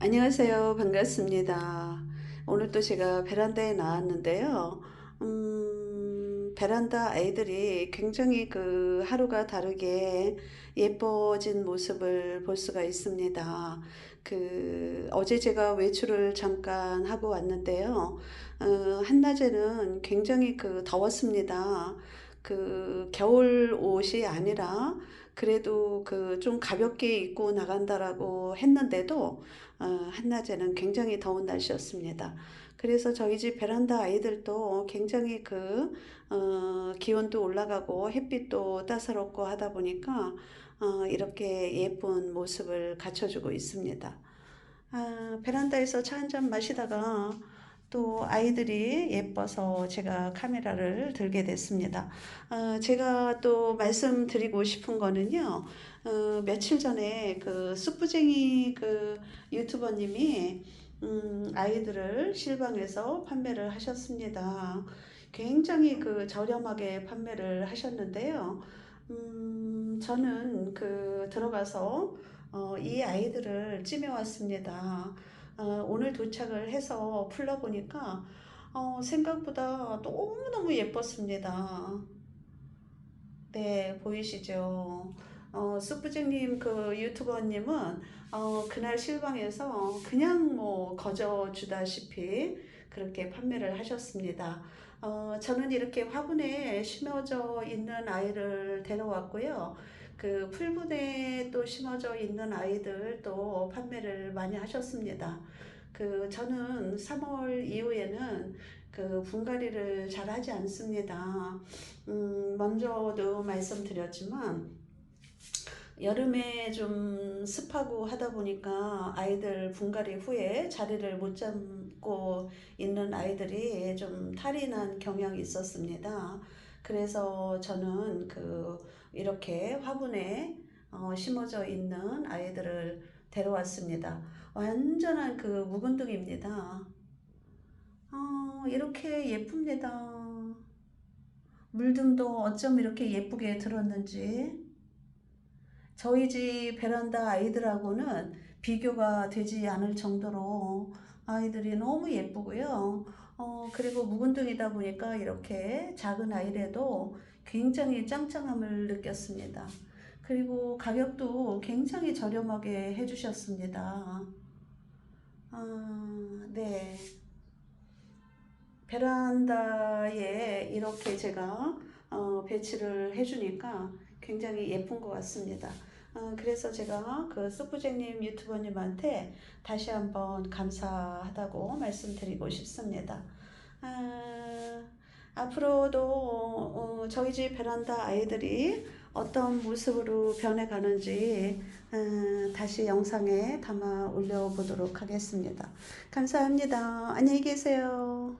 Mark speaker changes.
Speaker 1: 안녕하세요. 반갑습니다. 오늘 또 제가 베란다에 나왔는데요. 음, 베란다 아이들이 굉장히 그 하루가 다르게 예뻐진 모습을 볼 수가 있습니다. 그 어제 제가 외출을 잠깐 하고 왔는데요. 어, 한낮에는 굉장히 그 더웠습니다. 그 겨울 옷이 아니라 그래도 그 좀 가볍게 입고 나간다라고 했는데도 어, 한낮에는 굉장히 더운 날씨였습니다. 그래서 저희 집 베란다 아이들도 굉장히 그 어, 기온도 올라가고 햇빛도 따사롭고 하다 보니까 어, 이렇게 예쁜 모습을 갖춰주고 있습니다. 아, 베란다에서 차 한 잔 마시다가 또 아이들이 예뻐서 제가 카메라를 들게 됐습니다. 어, 제가 또 말씀드리고 싶은 거는요. 어, 며칠 전에 그 쑥부쟁이 그 유튜버님이 음, 아이들을 실방에서 판매를 하셨습니다. 굉장히 그 저렴하게 판매를 하셨는데요. 음, 저는 그 들어가서 어, 이 아이들을 찜해 왔습니다. 어, 오늘 도착을 해서 풀러보니까 어, 생각보다 너무너무 예뻤습니다. 네, 보이시죠? 어, 쑥부장님 그 유튜버님은 어, 그날 실방에서 그냥 뭐 거저 주다시피 그렇게 판매를 하셨습니다. 어, 저는 이렇게 화분에 심어져 있는 아이를 데려왔고요. 그 풀분에 또 심어져 있는 아이들 또 판매를 많이 하셨습니다. 그 저는 3월 이후에는 그 분갈이를 잘 하지 않습니다. 음, 먼저도 말씀드렸지만 여름에 좀 습하고 하다 보니까 아이들 분갈이 후에 자리를 못 잡고 있는 아이들이 좀 탈이 난 경향이 있었습니다. 그래서 저는 그 이렇게 화분에 어, 심어져 있는 아이들을 데려왔습니다. 완전한 그 묵은둥입니다. 어, 이렇게 예쁩니다. 물듬도 어쩜 이렇게 예쁘게 들었는지. 저희 집 베란다 아이들하고는 비교가 되지 않을 정도로 아이들이 너무 예쁘고요. 어, 그리고 묵은둥이다 보니까 이렇게 작은 아이래도 굉장히 짱짱함을 느꼈습니다. 그리고 가격도 굉장히 저렴하게 해주셨습니다. 아, 네. 베란다에 이렇게 제가 어, 배치를 해주니까 굉장히 예쁜 것 같습니다. 어, 그래서 제가 그 수부쟁님 유튜버님한테 다시 한번 감사하다고 말씀드리고 싶습니다. 아, 앞으로도 어, 저희 집 베란다 아이들이 어떤 모습으로 변해가는지 어, 다시 영상에 담아 올려보도록 하겠습니다. 감사합니다. 안녕히 계세요.